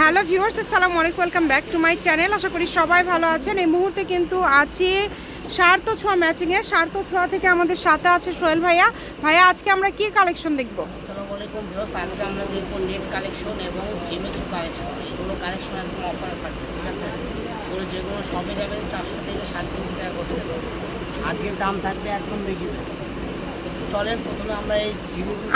Hello viewers আসসালামু আলাইকুম welcome back to my channel. আশা করি সবাই ভালো আছেন। এই মুহূর্তে কিন্তু আছি সার্থ ছোঁয়া ম্যাচিংয়ে। সার্থ ছোঁয়া থেকে আমাদের সাথে আছে সোহেল ভাইয়া। ভাইয়া আজকে আমরা কি কালেকশন দেখব? আসসালামু আলাইকুম ভিউয়ার্স আজকে আমরা দেখব নেট কালেকশন এবং জিমেচু কালেকশন। এগুলো কালেকশন একদম অফারে থাকবে ঠিক আছে? এগুলো যেগুলো সবে যাবে চারশো থেকে সাড়ে তিনশো টাকা করতে পারবে আজকের দাম থাকবে একদম বেশি চলেন প্রথমে আমরা এই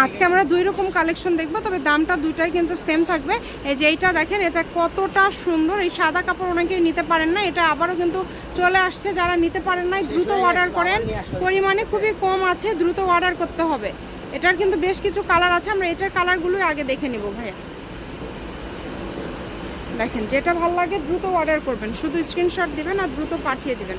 আজকে আমরা দুই রকম কালেকশন দেখব তবে দামটা দুইটাই কিন্তু সেম থাকবে। এই যে এইটা দেখেন এটা কতটা সুন্দর। এই সাদা কাপড় অনেকেই নিতে পারেন না এটা আবারও কিন্তু চলে আসছে। যারা নিতে পারেন না দ্রুত অর্ডার করেন। পরিমাণে খুবই কম আছে দ্রুত অর্ডার করতে হবে। এটার কিন্তু বেশ কিছু কালার আছে আমরা এটার কালারগুলোই আগে দেখে নিব ভাইয়া। দেখেন যেটা ভালো লাগে দ্রুত অর্ডার করবেন। শুধু স্ক্রিনশট দিবেন আর দ্রুত পাঠিয়ে দিবেন।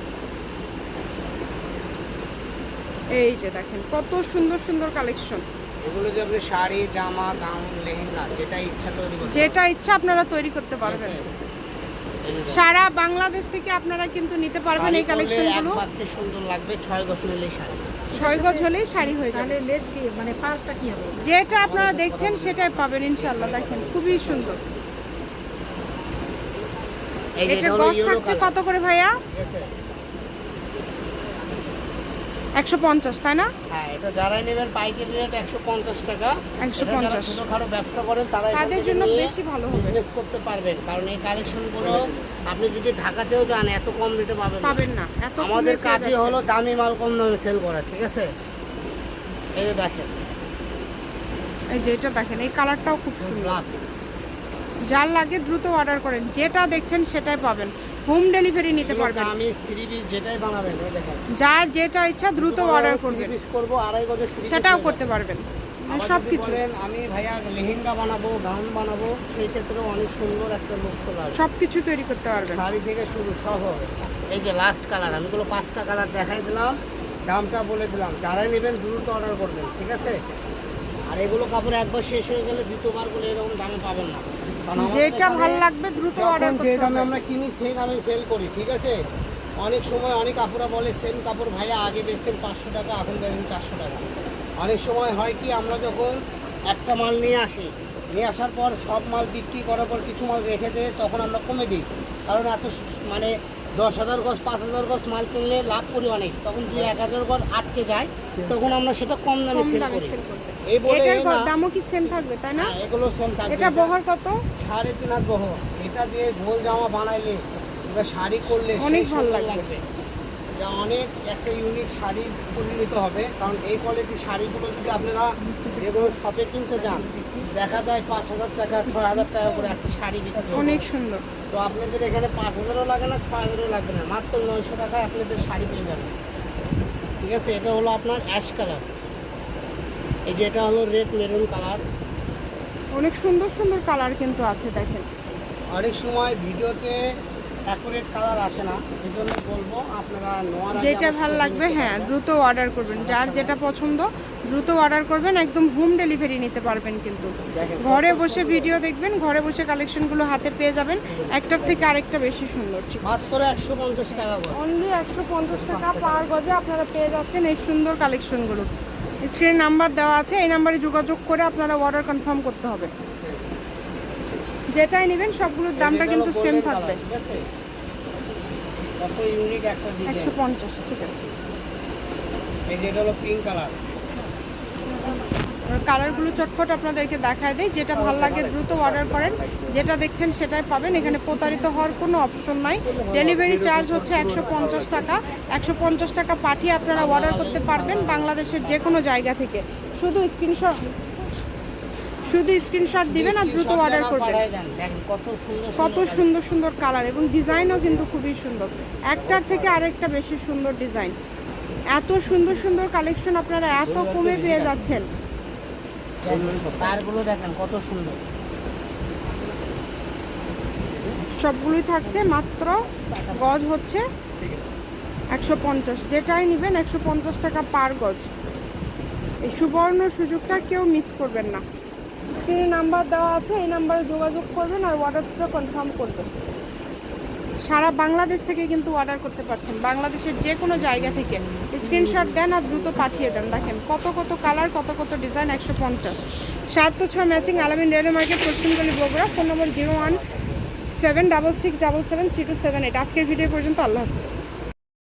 এই যে দেখেন কত সুন্দর সুন্দর কালেকশন এগুলো যে আপনি শাড়ি জামা গাউন লেহেঙ্গা যেটা ইচ্ছা তৈরি করতে যেটা ইচ্ছা আপনারা তৈরি করতে পারবেন। সারা বাংলাদেশ থেকে আপনারা কিন্তু নিতে পারবেন এই কালেকশনগুলো সুন্দর লাগবে ছয় গজ নিলে শাড়ি। ছয় গজ হলেই শাড়ি হয়ে যাবে। তাহলে লেস কি মানে পার্টটা কি হবে? যেটা আপনারা দেখছেন সেটাই পাবেন ইনশাল্লাহ দেখেন খুবই সুন্দর। এই যে এটা গজ থাকছে কত করে ভাইয়া? একশো পঞ্চাশ তাই না? হ্যাঁ এটা যারাই নেবেন পাইকারি রেট একশো পঞ্চাশ টাকা। 150 এটা যারা ছোটখাটো ব্যবসা করেন তারা তাদের জন্য বেশি ভালো বিজনেস করতে পারবেন। কারণ এই কালেকশনগুলো আপনি যদি ঢাকাতেও যান এত কম রেটে পাবেন না। পাবেন না। এত আমাদের কাজই হলো দামি মাল কম দামে সেল করা ঠিক আছে? এই যে দেখেন। এই যে এটা দেখেন এই কালারটাও খুব সুন্দর। যার লাগে দ্রুত অর্ডার করেন। যেটা দেখছেন সেটাই পাবেন। হোম ডেলিভারি নিতে পারবেন। আমি থ্রি পিস যেটাই বানাবেন যার যেটা ইচ্ছা দ্রুত অর্ডার করবেন। করব আড়াই গজের সেটাও করতে পারবেন। সব কিছু। বলেন আমি ভাইয়া লেহেঙ্গা বানাবো গাউন বানাবো সেই ক্ষেত্রে অনেক সুন্দর একটা লোক চলে আসবে। সব কিছু তৈরি করতে পারবেন। শাড়ি থেকে শুরু সহ এই যে লাস্ট কালার আমি এগুলো পাঁচটা কালার দেখাই দিলাম দামটা বলে দিলাম। যারাই নেবেন দ্রুত অর্ডার করবেন ঠিক আছে? আর এগুলো কাপড় একবার শেষ হয়ে গেলে দ্বিতীয়বার করে এরকম দামে পাবেন না। যেটা ভালো লাগবে দ্রুত অর্ডার যে দামে আমরা কিনি সেই দামে সেল করি ঠিক আছে? অনেক সময় অনেক কাপড়া বলে সেম কাপড় ভাইয়া আগে বেচছেন পাঁচশো টাকা এখন বেচেন চারশো টাকা। অনেক সময় হয় কি আমরা যখন একটা মাল নিয়ে আসি নিয়ে আসার পর সব মাল বিক্রি করার পর কিছু মাল রেখে দিয়ে তখন আমরা কমে দিই। কারণ এত মানে দশ হাজার গজ পাঁচ হাজার গজ মাল কিনলে লাভ করি অনেক। তখন দুই এক হাজার গজ আটকে যায় তখন আমরা সেটা কম দামে সেল করি। করতে এই বলে এটার দামও কি সেম থাকবে তাই না? হ্যাঁ, এগুলো সেম থাকবে। এটা বহর কত? সাড়ে তিন হাত এটা দিয়ে গোল জামা বানাইলে এবার শাড়ি করলে অনেক ভালো লাগবে। যা অনেক একটা ইউনিক শাড়ি পরিণত হবে কারণ এই কোয়ালিটির শাড়িগুলো যদি আপনারা যেগুলো শপে কিনতে যান দেখা যায় পাঁচ হাজার টাকা ছয় হাজার টাকা করে একটা শাড়ি বিক্রি অনেক সুন্দর। তো আপনাদের এখানে পাঁচ হাজারও লাগে না ছয় হাজারও লাগবে না মাত্র নয়শো টাকায় আপনাদের শাড়ি পেয়ে যাবেন। ঠিক আছে এটা হলো আপনার অ্যাশ কালার এই যে এটা হলো রেড মেরুন কালার অনেক সুন্দর সুন্দর কালার কিন্তু আছে দেখেন। অনেক সময় ভিডিওতে অ্যাকুরেট কালার আসে না এই জন্য বলব আপনারা নোয়ার যেটা ভালো লাগবে হ্যাঁ দ্রুত অর্ডার করবেন। যার যেটা পছন্দ দ্রুত অর্ডার করবেন একদম হোম ডেলিভারি নিতে পারবেন কিন্তু। ঘরে বসে ভিডিও দেখবেন ঘরে বসে কালেকশনগুলো হাতে পেয়ে যাবেন একটার থেকে আরেকটা বেশি সুন্দর ঠিক মাত্র একশো পঞ্চাশ টাকা অনলি একশো পঞ্চাশ টাকা পার গজে আপনারা পেয়ে যাচ্ছেন এই সুন্দর কালেকশনগুলো স্ক্রিন নাম্বার দেওয়া আছে এই নাম্বারে যোগাযোগ করে আপনারা অর্ডার কনফার্ম করতে হবে। যেটাই নেবেন সবগুলোর দামটা কিন্তু সেম থাকবে। একশো ডিজাইন পঞ্চাশ ঠিক আছে। এই যেটা হলো পিঙ্ক কালার কালারগুলো চটফট আপনাদেরকে দেখায় দেয় যেটা ভালো লাগে দ্রুত অর্ডার করেন। যেটা দেখছেন সেটাই পাবেন। এখানে প্রতারিত হওয়ার কোনো অপশন নাই। ডেলিভারি চার্জ হচ্ছে একশো পঞ্চাশ টাকা। একশো পঞ্চাশ টাকা পাঠিয়ে আপনারা অর্ডার করতে পারবেন বাংলাদেশের যে কোনো জায়গা থেকে। শুধু স্ক্রিনশট শুধু স্ক্রিনশট দিবেন আর দ্রুত অর্ডার করবেন। কত সুন্দর সুন্দর। কালার এবং ডিজাইনও কিন্তু খুবই সুন্দর। একটার থেকে আরেকটা বেশি সুন্দর ডিজাইন এত সুন্দর সুন্দর কালেকশন আপনারা এত কমে পেয়ে যাচ্ছেন। তারগুলো দেখেন কত সুন্দর। সবগুলোই থাকছে, মাত্র গজ হচ্ছে একশো পঞ্চাশ। যেটাই নেবেন একশো পঞ্চাশ টাকা পার গজ। এই সুবর্ণ সুযোগটা কেউ মিস করবেন না। স্ক্রিনে নাম্বার দেওয়া আছে, এই নাম্বারে যোগাযোগ করবেন আর অর্ডারটা কনফার্ম করবেন। সারা বাংলাদেশ থেকে কিন্তু অর্ডার করতে পারছেন। বাংলাদেশের যে কোনো জায়গা থেকে স্ক্রিনশট দেন আর দ্রুত পাঠিয়ে দেন। দেখেন, কত কত কালার কত কত ডিজাইন একশো পঞ্চাশ। সাত তো ছয় matching Alamin railway market পশ্চিমগলি Bogura, phone number zero one seven double six double seven three two seven eight আজকের ভিডিও পর্যন্ত, আল্লাহ হাফিজ।